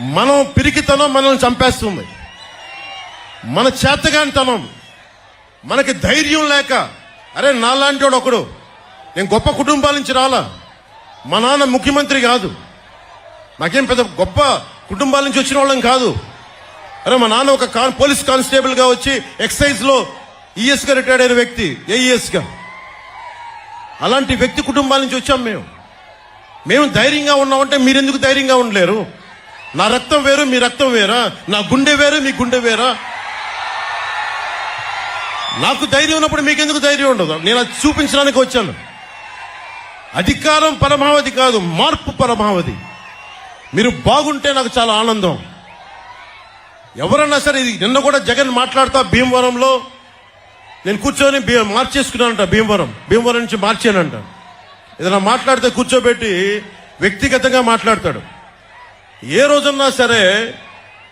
మనం పిరికితనం మనల్ని చంపేస్తుంది. మన చేతగానితనం. మనకి ధైర్యం లేక అరే నాలాంటి వాడు ఒకడు. నేను గొప్ప కుటుంబాల నుంచి రాలా. మా నాన్న ముఖ్యమంత్రి కాదు. నాకేం పెద్ద గొప్ప కుటుంబాల నుంచి వచ్చిన వాళ్ళం కాదు. అరే మా నాన్న ఒక కాన్ పోలీస్ కానిస్టేబుల్గా వచ్చి ఎక్సైజ్లో ఈఎస్గా రిటైర్డ్ అయిన వ్యక్తి ఏఈఎస్గా అలాంటి వ్యక్తి కుటుంబాల నుంచి వచ్చాం మేము. మేము ధైర్యంగా ఉన్నామంటే మీరెందుకు ధైర్యంగా ఉండలేరు? నా రక్తం వేరు మీ రక్తం వేరా? నా గుండె వేరు మీ గుండె వేరా? నాకు ధైర్యం ఉన్నప్పుడు మీకెందుకు ధైర్యం ఉండదు? నేను అది చూపించడానికి వచ్చాను. అధికారం పరమావధి కాదు మార్పు పరమావధి. మీరు బాగుంటే నాకు చాలా ఆనందం. ఎవరన్నా సరే ఇది నిన్న కూడా జగన్ మాట్లాడుతా భీమవరంలో నేను కూర్చొని భీ- మార్చేసుకున్నానంట భీమవరం. భీమవరం నుంచి మార్చానంట. ఏదైనా మాట్లాడితే కూర్చోబెట్టి వ్యక్తిగతంగా మాట్లాడతాడు. ఏ రోజున్నా సరే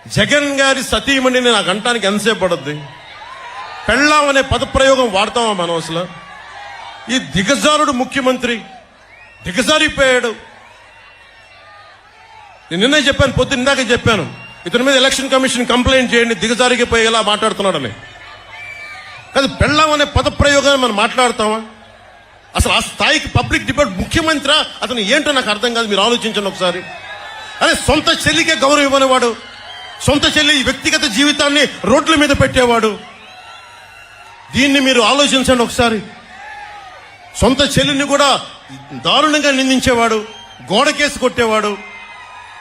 జగన్ గారి సతీమణిని నాకు అంటానికి ఎంతసేపు పడుద్ది? పెళ్ళాం అనే పదప్రయోగం వాడతామా మనం అసలు? ఈ దిగజారుడు ముఖ్యమంత్రి దిగజారిపోయాడు. నేను నిన్నే చెప్పాను పొద్దున్న ఇందాక చెప్పాను. ఇతని మీద ఎలక్షన్ కమిషన్ కంప్లైంట్ చేయండి దిగజారిపోయేలా మాట్లాడుతున్నాడని. కాదు పెళ్ళాం అనే పదప్రయోగాన్ని మనం మాట్లాడతామా? అసలు ఆ స్థాయికి పబ్లిక్ డిబేట్ ముఖ్యమంత్రి? అతను ఏంటో నాకు అర్థం కాదు మీరు ఆలోచించండి ఒకసారి. అదే సొంత చెల్లికే గౌరవం ఇవ్వనివాడు. సొంత చెల్లి వ్యక్తిగత జీవితాన్ని రోడ్ల మీద పెట్టేవాడు. దీన్ని మీరు ఆలోచించండి ఒకసారి. సొంత చెల్లిని కూడా దారుణంగా నిందించేవాడు గోడకేసి కొట్టేవాడు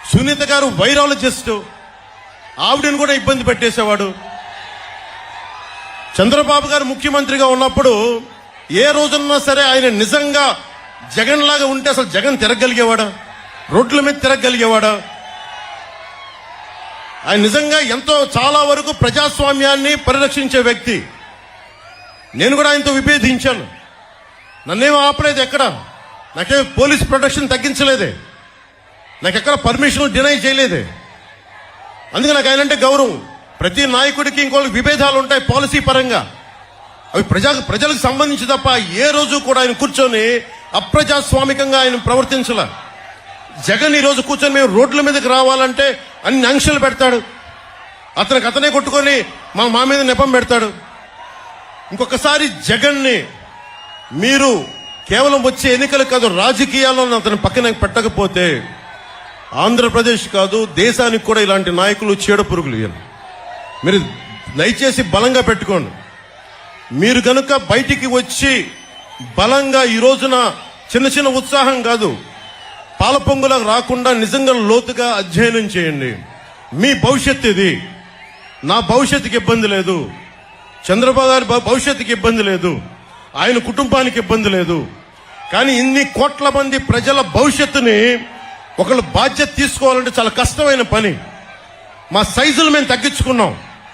సునీత గారు వైరాలజిస్ట్ ఆవిడని కూడా ఇబ్బంది పెట్టేసేవాడు. చంద్రబాబు గారు ముఖ్యమంత్రిగా ఉన్నప్పుడు ఏ రోజున్నా సరే ఆయన నిజంగా జగన్ లాగా ఉంటే అసలు జగన్ తిరగలిగేవాడా? రోడ్ల మీద తిరగలిగేవాడా. ఆయన నిజంగా ఎంతో చాలా వరకు ప్రజాస్వామ్యాన్ని పరిరక్షించే వ్యక్తి. నేను కూడా ఆయనతో విభేదించాను. నన్నేం ఆపలేదు ఎక్కడ? నాకేం పోలీస్ ప్రొటెక్షన్ తగ్గించలేదే. నాకు ఎక్కడ పర్మిషన్ డినై చేయలేదే. అందుకే నాకు ఆయన అంటే గౌరవం. ప్రతి నాయకుడికి ఇంకోళ్ళకి విభేదాలు ఉంటాయి పాలసీ పరంగా. అవి ప్రజా ప్రజలకు సంబంధించి తప్ప ఏ రోజు కూడా ఆయన కూర్చొని అప్రజాస్వామికంగా ఆయన ప్రవర్తించలే. జగన్ ఈ రోజు కూర్చొని మేము రోడ్ల మీదకి రావాలంటే అన్ని ఆంక్షలు పెడతాడు. అతనికి అతనే కొట్టుకొని మా మా మీద నెపం పెడతాడు. ఇంకొకసారి జగన్ని మీరు కేవలం వచ్చే ఎన్నికలు కాదు రాజకీయాల్లో అతని పక్కన పెట్టకపోతే ఆంధ్రప్రదేశ్ కాదు దేశానికి కూడా ఇలాంటి నాయకులు చీడ పురుగులు మీరు దయచేసి బలంగా పెట్టుకోండి. మీరు కనుక బయటికి వచ్చి బలంగా ఈ రోజున చిన్న చిన్న ఉత్సాహం కాదు పాలపొంగులకు రాకుండా నిజంగా లోతుగా అధ్యయనం చేయండి. మీ భవిష్యత్తు ఇది. నా భవిష్యత్తుకి ఇబ్బంది లేదు. చంద్రబాబు గారి భవిష్యత్తుకి ఇబ్బంది లేదు. ఆయన కుటుంబానికి ఇబ్బంది లేదు. కానీ ఇన్ని కోట్ల మంది ప్రజల భవిష్యత్తుని ఒకళ్ళు బాధ్యత తీసుకోవాలంటే చాలా కష్టమైన పని. మా సైజులు మేము తగ్గించుకున్నాం.